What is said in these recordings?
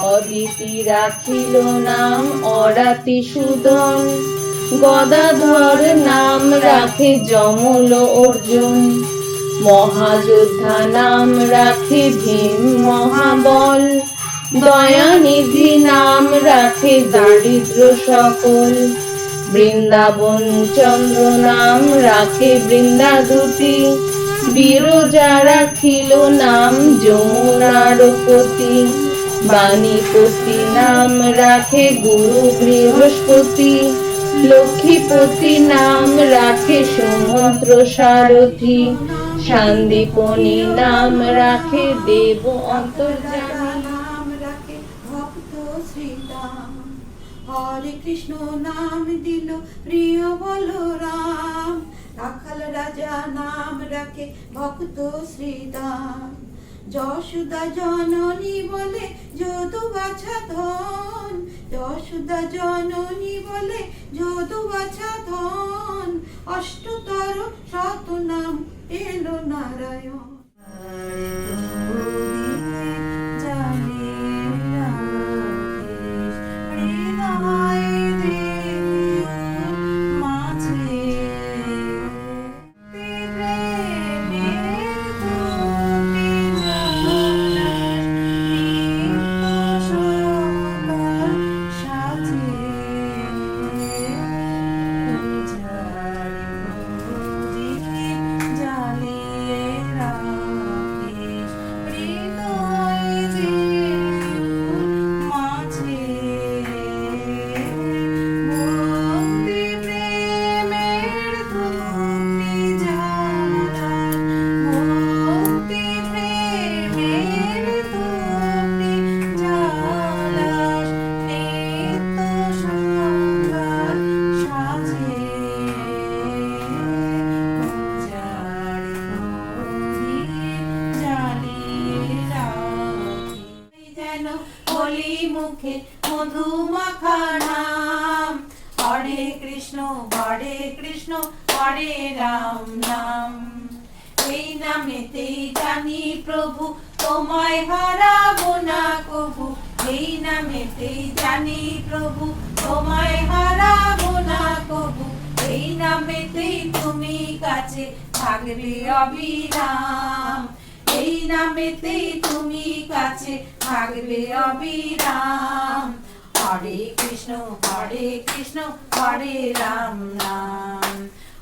অদিতি রাখিল নাম অরাতি সুদন। গদাধর নাম রাখে যমল অর্জুন। মহাযোদ্ধা নাম রাখে ভীম মহাবল। দয়ানিধি নাম রাখে দারিদ্র সকল। বৃন্দাবন চন্দ্র নাম রাখে বৃন্দাদুতি। বিরজা রাখিল নাম যমুনার পতি বাণীপতি নাম রাখে গুরু বৃহস্পতি। লক্ষ্মীপতি নাম রাখে সমুদ্র সারথি। শান্তিপনি নাম রাখে দেব অন্তর্জামী নাম রাখে ভক্ত শ্রীরাম হরে কৃষ্ণ নাম দিল প্রিয় বলরাম। রাখাল রাজা নাম রাখে ভক্ত শ্রীরাম যশোদা জননী বলে যদু বাছা ধন যশোদা জননী বলে যদু বাছা ধন অষ্টতর শত নাম এলো নারায়ণ জ্বালিয়ে মুখে মধু মাখা নাম হরে কৃষ্ণ হরে কৃষ্ণ, হরে রাম নাম এই নামেতেই জানি প্রভু, তোমায় হারাবো না কবু। এই নামেতেই জানি প্রভু, তোমায় হারাবো না কবু। এই নামেতেই তুমি কাছে থাকবে অবিরাম। এই নামেতেই তুমি কাছে থাকবে অবিরাম। হরে কৃষ্ণ হরে কৃষ্ণ, হরে রাম নাম।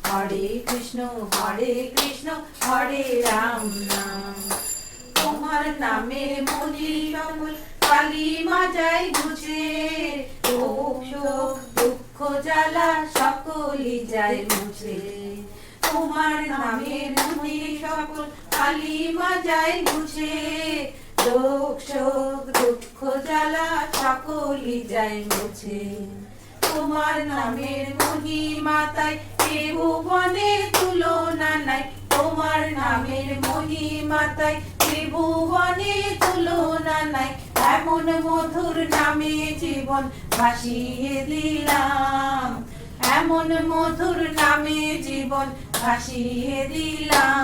হরে কৃষ্ণ হরে কৃষ্ণ, হরে রাম নাম। তোমার নামের মনি সকল কালী মাজাই বুঝে। রোগ শোক, দুঃখ জ্বালা সকলই যায় মুছে। তোমার নামের মনি সকল কালী মাজাই বুঝে শোক, দুঃখ জ্বালা যায় মুছে। তোমার নামের মহিমাতায় এ ভুবনে তুলনা নাই। তোমার নামের মহিমাতায় এ ভুবনে তুলনা নাই। এমন মধুর নামে জীবন ভাসিয়ে দিলাম। এমন মধুর নামে জীবন ভাসিয়ে দিলাম।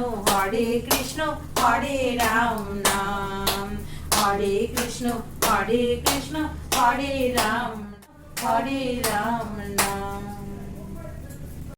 হরে কৃষ্ণ হরে রাম নাম। হরে কৃষ্ণ হরে কৃষ্ণ হরে রাম হরে রাম নাম।